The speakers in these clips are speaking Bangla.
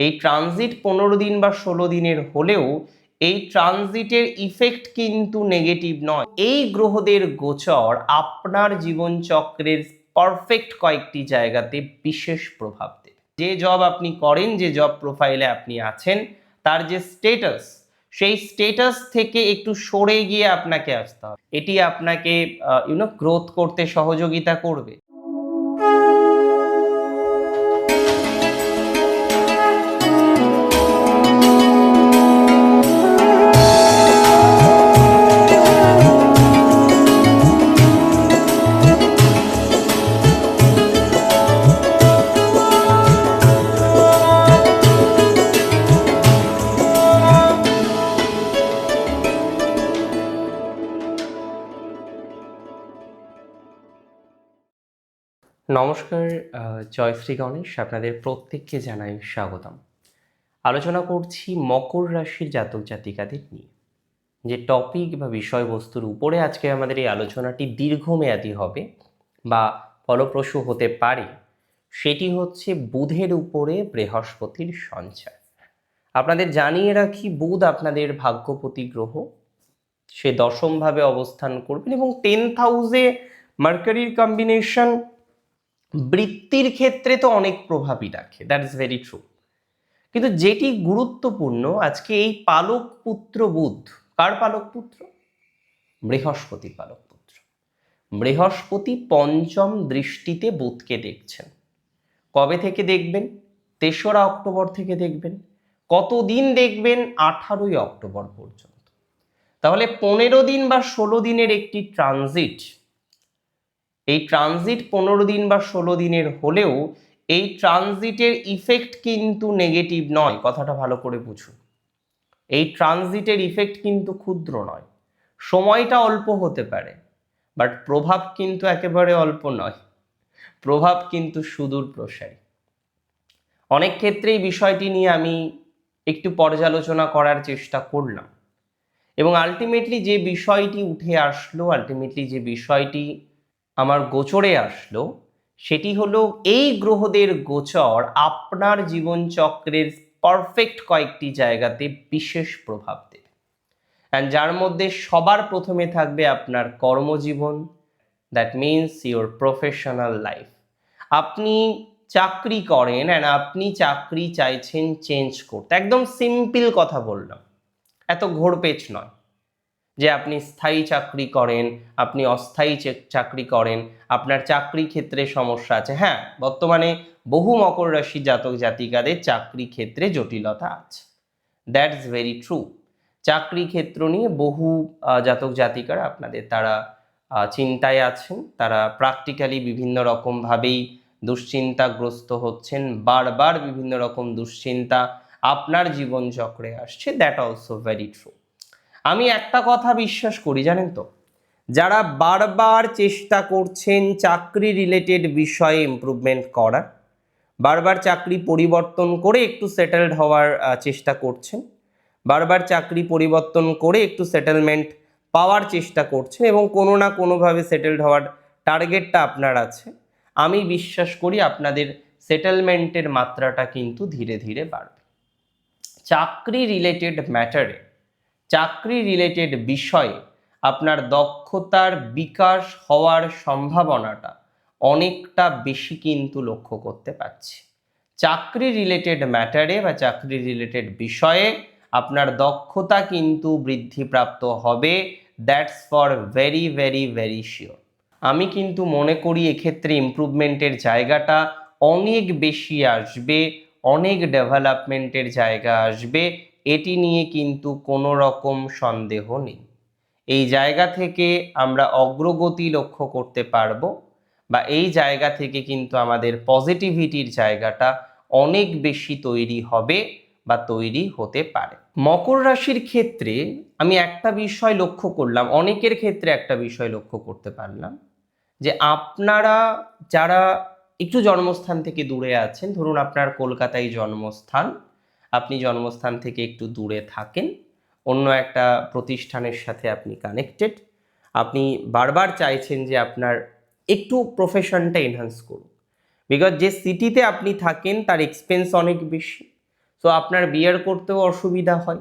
এই ট্রানজিট পনেরো দিন বা ষোলো দিনের হলেও এই ট্রানজিটের ইফেক্ট কিন্তু নেগেটিভ নয়। এই গ্রহদের গোচর আপনার জীবনচক্রের পারফেক্ট কয়েকটি জায়গাতে বিশেষ প্রভাব দেবে। যে জব আপনি করেন, যে জব প্রোফাইলে আপনি আছেন, তার যে স্টেটাস সেই স্টেটাস থেকে একটু সরে গিয়ে আপনাকে আসতে হবে। এটি আপনাকে ইউনো গ্রোথ করতে সহযোগিতা করবে। নমস্কার জয়শ্রী গণেশ, আপনাদের প্রত্যেককে জানাই স্বাগতম। আলোচনা করছি মকর রাশির জাতক জাতিকাদের নিয়ে। যে টপিক বা বিষয়বস্তুর উপরে আজকে আমাদের এই আলোচনাটি দীর্ঘমেয়াদী হবে বা ফলপ্রসূ হতে পারে, সেটি হচ্ছে বুধের উপরে বৃহস্পতির সঞ্চার। আপনাদের জানিয়ে রাখি, বুধ আপনাদের ভাগ্যপতি গ্রহ। সে দশমভাবে অবস্থান করবেন এবং টেন্থ হাউসে মার্কারির কম্বিনেশন বৃত্তির ক্ষেত্রে তো অনেক প্রভাবই রাখে দ্যাট ইজ ভেরি ট্রু কিন্তু যেটি গুরুত্বপূর্ণ, আজকে এই পালক পুত্র বুধ, কার পালক পুত্র? বৃহস্পতি পালক পুত্র। বৃহস্পতি পঞ্চম দৃষ্টিতে বুধকে দেখছেন। কবে থেকে দেখবেন? তেসরা অক্টোবর থেকে দেখবেন। কতদিন দেখবেন? আঠারোই অক্টোবর পর্যন্ত। তাহলে পনেরো দিন বা ষোলো দিনের একটি ট্রানজিট এই ট্রানজিট পনেরো দিন বা ষোলো দিনের হলেও এই ট্রানজিটের ইফেক্ট কিন্তু নেগেটিভ নয়। কথাটা ভালো করে বুঝুন এই ট্রানজিটের ইফেক্ট কিন্তু ক্ষুদ্র নয়। সময়টা অল্প হতে পারে বাট প্রভাব কিন্তু একেবারে অল্প নয়। প্রভাব কিন্তু সুদূর প্রসারী। অনেক ক্ষেত্রে এই বিষয়টি নিয়ে আমি একটু পর্যালোচনা করার চেষ্টা করলাম। এবং আলটিমেটলি যে বিষয়টি উঠে আসলো আলটিমেটলি যে বিষয়টি আমার গোচরে আসলো, সেটি হলো এই গ্রহদের গোচর আপনার জীবনচক্রের পারফেক্ট কয়েকটি জায়গাতে বিশেষ প্রভাব দেবে। অ্যান্ড যার মধ্যে সবার প্রথমে থাকবে আপনার কর্মজীবন that means your professional life আপনি চাকরি করেন অ্যান্ড আপনি চাকরি চাইছেন চেঞ্জ করতে। একদম সিম্পল কথা বললাম। এত ঘোরপেচ নয়। যে আপনি স্থায়ী চাকরি করেন, আপনি অস্থায়ী চাকরি করেন, আপনার চাকরি ক্ষেত্রে সমস্যা আছে। হ্যাঁ বর্তমানে বহু মকর রাশি জাতক জাতিকাদের চাকরি ক্ষেত্রে জটিলতা আছে। দ্যাটস ভেরি ট্রু চাকরি ক্ষেত্র নিয়ে বহু জাতক জাতিকারা আপনাদের তারা চিন্তায় আছেন। তারা প্র্যাকটিক্যালি বিভিন্ন রকমভাবেই দুশ্চিন্তাগ্রস্ত হচ্ছেন। বারবার বিভিন্ন রকম দুশ্চিন্তা আপনার জীবনচক্রে আসছে। দ্যাট অলসো ভেরি ট্রু আমি একটা কথা বিশ্বাস করি, জানেন তো? যারা বারবার চেষ্টা করছেন চাকরি রিলেটেড বিষয়ে ইমপ্রুভমেন্ট করার, বারবার চাকরি পরিবর্তন করে একটু সেটেলড হওয়ার চেষ্টা করছেন, বারবার চাকরি পরিবর্তন করে একটু সেটেলমেন্ট পাওয়ার চেষ্টা করছেন এবং কোনো না কোনোভাবে সেটেলড হওয়ার টার্গেটটা আপনার আছে, আমি বিশ্বাস করি আপনাদের সেটেলমেন্টের মাত্রাটা কিন্তু ধীরে ধীরে বাড়বে। চাকরি রিলেটেড ম্যাটারে চাকরি রিলেটেড বিষয়ে আপনার দক্ষতার বিকাশ হওয়ার সম্ভাবনাটা অনেকটা বেশি কিন্তু লক্ষ্য করতে পারছি। চাকরি রিলেটেড ম্যাটারে বা চাকরি রিলেটেড বিষয়ে আপনার দক্ষতা কিন্তু বৃদ্ধিপ্রাপ্ত হবে that's for very very very sure আমি কিন্তু মনে করি এক্ষেত্রে ইমপ্রুভমেন্টের জায়গাটা অনেক বেশি আসবে, অনেক ডেভেলপমেন্টের জায়গা আসবে এটি নিয়ে কিন্তু কোনো রকম সন্দেহ নেই। এই জায়গা থেকে আমরা অগ্রগতি লক্ষ্য করতে পারব বা এই জায়গা থেকে কিন্তু আমাদের পজিটিভিটির জায়গাটা অনেক বেশি তৈরি হবে বা তৈরি হতে পারে। মকর রাশির ক্ষেত্রে আমি একটা বিষয় লক্ষ্য করলাম, অনেকের ক্ষেত্রে একটা বিষয় লক্ষ্য করতে পারলাম যে আপনারা যারা একটু জন্মস্থান থেকে দূরে আছেন, ধরুন আপনার কলকাতায় জন্মস্থান আপনি জন্মস্থান থেকে একটু দূরে থাকেন, অন্য একটা প্রতিষ্ঠানের সাথে আপনি কানেক্টেড আপনি বারবার চাইছেন যে আপনার একটু প্রফেশনটা এনহান্স করুন। বিকজ যে সিটিতে আপনি থাকেন, তার এক্সপেন্স অনেক বেশি। সো আপনার বিয়ার করতেও অসুবিধা হয়।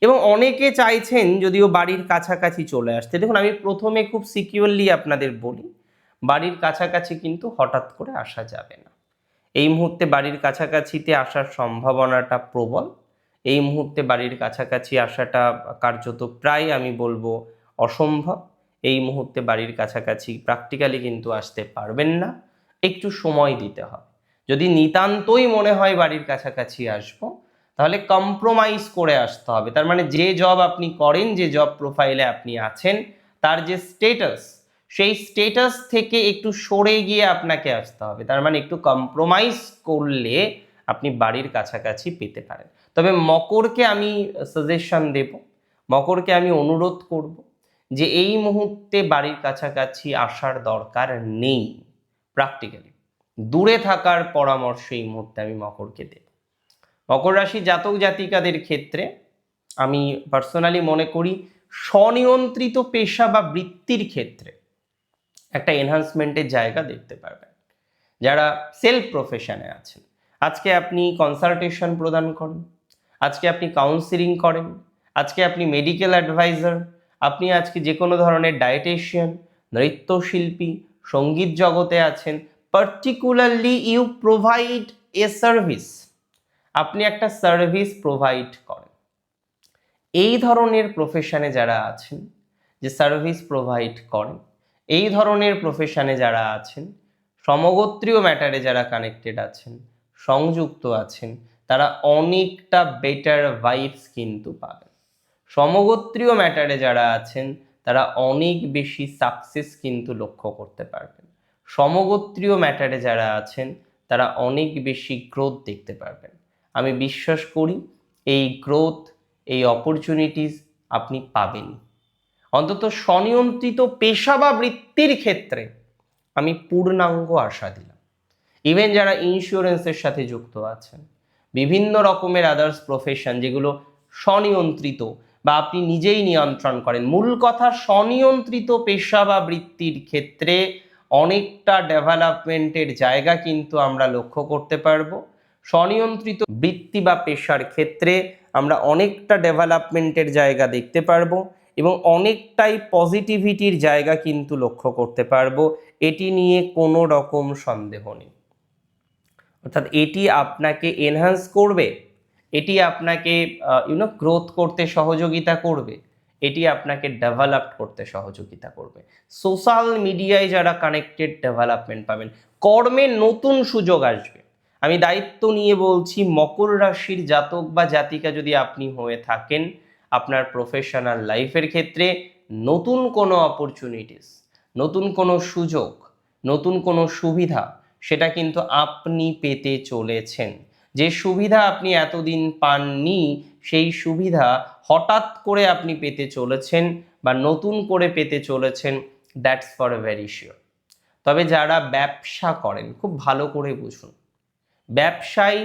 এবং অনেকে চাইছেন যদিও বাড়ির কাছাকাছি চলে আসতে। দেখুন, আমি প্রথমে খুব সিকিউরলি আপনাদের বলি, বাড়ির কাছাকাছি কিন্তু হঠাৎ করে আসা যাবে না। এই মুহূর্তে বাড়ির কাছাকাছিতে আসার সম্ভাবনাটা প্রবল। এই মুহূর্তে বাড়ির কাছাকাছি আসাটা কার্যত প্রায় আমি বলব অসম্ভব। এই মুহূর্তে বাড়ির কাছাকাছি প্র্যাকটিক্যালি কিন্তু আসতে পারবেন না। একটু সময় দিতে হবে। যদি নিতান্তই মনে হয় বাড়ির কাছাকাছি আসব, তাহলে কম্প্রোমাইজ করে আসতে হবে। তার মানে যে জব আপনি করেন, যে জব প্রোফাইলে আপনি আছেন, তার যে স্টেটাস সেই স্টেটাস থেকে একটু সরে গিয়ে আপনাকে আসতে হবে। তার মানে একটু কম্প্রোমাইজ করলে আপনি বাড়ির কাছাকাছি পেতে পারেন। তবে মকরকে আমি সাজেশন দেব, মকরকে আমি অনুরোধ করব যে এই মুহূর্তে বাড়ির কাছাকাছি আসার দরকার নেই প্র্যাকটিক্যালি দূরে থাকার পরামর্শ এই মুহূর্তে আমি মকরকে দেব। মকর রাশি জাতক জাতিকাদের ক্ষেত্রে আমি পার্সোনালি মনে করি স্বনিয়ন্ত্রিত পেশা বা বৃত্তির ক্ষেত্রে একটা এনহান্সমেন্টের জায়গা দেখতে পারবেন। যারা সেলফ প্রফেশনে আছেন, আজকে আপনি কনসালটেশন প্রদান করেন, আজকে আপনি কাউন্সিলিং করেন, আজকে আপনি মেডিকেল অ্যাডভাইজার আপনি আজকে যে কোনো ধরনের ডায়েটেশিয়ান নৃত্যশিল্পী, সংগীত জগতে আছেন particularly you provide a service আপনি একটা সার্ভিস প্রোভাইড করেন। এই ধরনের প্রফেশনে যারা আছেন, যে সার্ভিস প্রোভাইড করেন এই ধরনের প্রফেশনে যারা আছেন, সমগোত্রীয় ম্যাটারে যারা কানেক্টেড আছেন, সংযুক্ত আছেন, তারা অনেকটা বেটার ভাইবস কিন্তু পাবেন। সমগোত্রীয় ম্যাটারে যারা আছেন, তারা অনেক বেশি সাকসেস কিন্তু লক্ষ্য করতে পারবেন। সমগোত্রীয় ম্যাটারে যারা আছেন, তারা অনেক বেশি গ্রোথ দেখতে পারবেন। আমি বিশ্বাস করি, এই গ্রোথ এই অপরচুনিটিস আপনি পাবেন অন্তত স্বনিয়ন্ত্রিত পেশা বা বৃত্তির ক্ষেত্রে আমি পূর্ণাঙ্গ আশা দিলাম। ইভেন যারা ইন্স্যুরেন্সের সাথে যুক্ত আছেন, বিভিন্ন রকমের আদার্স প্রফেশন যেগুলো স্বনিয়ন্ত্রিত বা আপনি নিজেই নিয়ন্ত্রণ করেন, মূল কথা স্বনিয়ন্ত্রিত পেশা বা বৃত্তির ক্ষেত্রে অনেকটা ডেভেলপমেন্টের জায়গা কিন্তু আমরা লক্ষ্য করতে পারব। স্বনিয়ন্ত্রিত বৃত্তি বা পেশার ক্ষেত্রে আমরা অনেকটা ডেভেলপমেন্টের জায়গা দেখতে পারব। এবং অনেকটাই পজিটিভিটির জায়গা কিন্তু লক্ষ্য করতে পারব। এটি নিয়ে কোনো রকম সন্দেহ নেই। অর্থাৎ এটি আপনাকে এনহান্স করবে, এটি আপনাকে ইউনো গ্রোথ করতে সহযোগিতা করবে, এটি আপনাকে ডেভেলপ করতে সহযোগিতা করবে। সোশ্যাল মিডিয়ায় যারা কানেক্টেড ডেভেলপমেন্ট পাবেন, কর্মে নতুন সুযোগ আসবে। আমি দায়িত্ব নিয়ে বলছি, মকর রাশির জাতক বা জাতিকা যদি আপনি হয়ে থাকেন আপনার প্রফেশনাল লাইফের ক্ষেত্রে নতুন কোনো অপরচুনিটিস নতুন কোনো সুযোগ, নতুন কোনো সুবিধা, সেটা কিন্তু আপনি পেতে চলেছেন। যে সুবিধা আপনি এতদিন পাননি, সেই সুবিধা হঠাৎ করে আপনি পেতে চলেছেন বা নতুন করে পেতে চলেছেন that's for a very sure তবে যারা ব্যবসা করেন, খুব ভালো করে বুঝুন। ব্যবসায়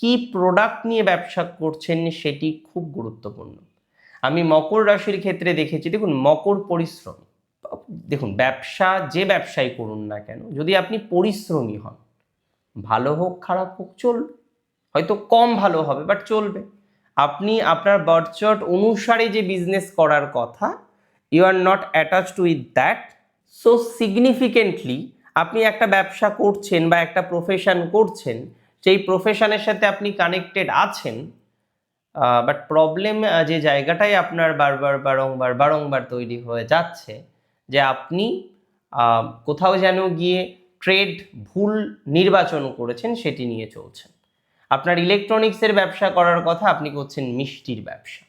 কি প্রোডাক্ট নিয়ে ব্যবসা করছেন, সেটি খুব গুরুত্বপূর্ণ। আমি মকর রাশির ক্ষেত্রে দেখেছি, দেখুন, মকর পরিশ্রম। দেখুন, ব্যবসা, যে ব্যবসায় করুন না কেন, যদি আপনি পরিশ্রমী হন, ভালো হোক, খারাপ হোক, চলবে। হয়তো কম ভালো হবে বাট চলবে। আপনি আপনার বার্থচার্ট অনুসারে যে বিজনেস করার কথা you are not attached with that so significantly আপনি একটা ব্যবসা করছেন বা একটা প্রফেশন করছেন সেই প্রফেশনের সাথে আপনি কানেক্টেড আছেন বাট প্রবলেম যে জায়গাটাই আপনার বারবার বারংবার বারংবার তৈরি হয়ে যাচ্ছে, যে আপনি কোথাও যেন গিয়ে ট্রেড ভুল নির্বাচন করেছেন, সেটি নিয়ে চলছেন। আপনার ইলেকট্রনিক্সের ব্যবসা করার কথা আপনি করছেন মিষ্টির ব্যবসা।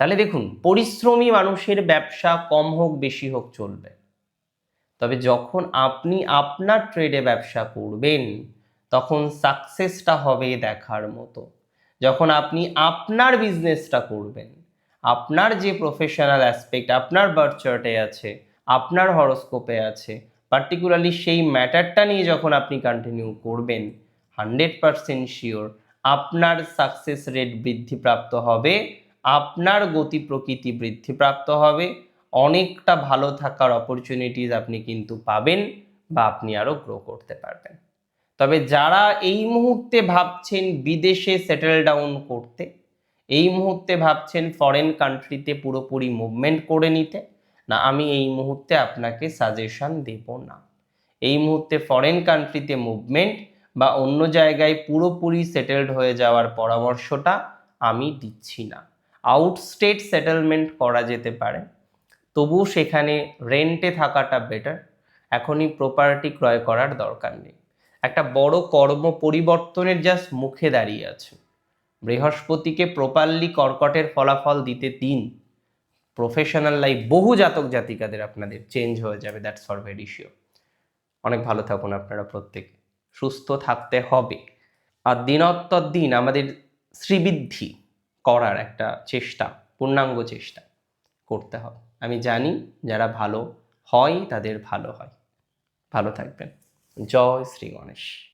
তাহলে দেখুন, পরিশ্রমী মানুষের ব্যবসা কম হোক, বেশি হোক, চলবে। তবে যখন আপনি আপনার ট্রেডে ব্যবসা করবেন, তখন সাকসেসটা হবে দেখার মতো। যখন আপনি আপনার বিজনেসটা করবেন, আপনার যে প্রফেশনাল অ্যাসপেক্ট আপনার বার্থ চার্টে আছে, আপনার হরস্কোপে আছে পার্টিকুলারলি সেই ম্যাটারটা নিয়ে যখন আপনি কন্টিনিউ করবেন হান্ড্রেড পারসেন্ট শিওর আপনার সাকসেস রেট বৃদ্ধিপ্রাপ্ত হবে, আপনার গতি প্রকৃতি বৃদ্ধিপ্রাপ্ত হবে, অনেকটা ভালো থাকার অপরচুনিটিস আপনি কিন্তু পাবেন বা আপনি আরও গ্রো করতে পারবেন। তবে যারা এই মুহূর্তে ভাবছেন বিদেশে সেটেল ডাউন করতে, এই মুহূর্তে ভাবছেন ফরেন কান্ট্রিতে পুরোপুরি মুভমেন্ট করে নিতে, না, আমি এই মুহূর্তে আপনাকে সাজেশন দেব না। এই মুহূর্তে ফরেন কান্ট্রিতে মুভমেন্ট বা অন্য জায়গায় পুরোপুরি সেটেলড হয়ে যাওয়ার পরামর্শটা আমি দিচ্ছি না। আউটস্টেট সেটেলমেন্ট করা যেতে পারে, তবুও সেখানে রেন্টে থাকাটা বেটার এখনই প্রপার্টি ক্রয় করার দরকার নেই। একটা বড় কর্ম পরিবর্তনের জাস্ট মুখে দাঁড়িয়ে আছে। বৃহস্পতিকে প্রপারলি কর্কটের ফলাফল দিতে দিন। প্রফেশনাল লাইফ বহু জাতক জাতিকাদের আপনাদের চেঞ্জ হয়ে যাবে দ্যাটস ফর ভেরি শিওর অনেক ভালো থাকুন আপনারা প্রত্যেকে। সুস্থ থাকতে হবে। আর দিনত্তর দিন আমাদের শ্রীবৃদ্ধি করার একটা চেষ্টা, পূর্ণাঙ্গ চেষ্টা করতে হবে। আমি জানি যারা ভালো হয়, তাদের ভালো হয়। ভালো থাকবেন। জয় শ্রী গণেশ।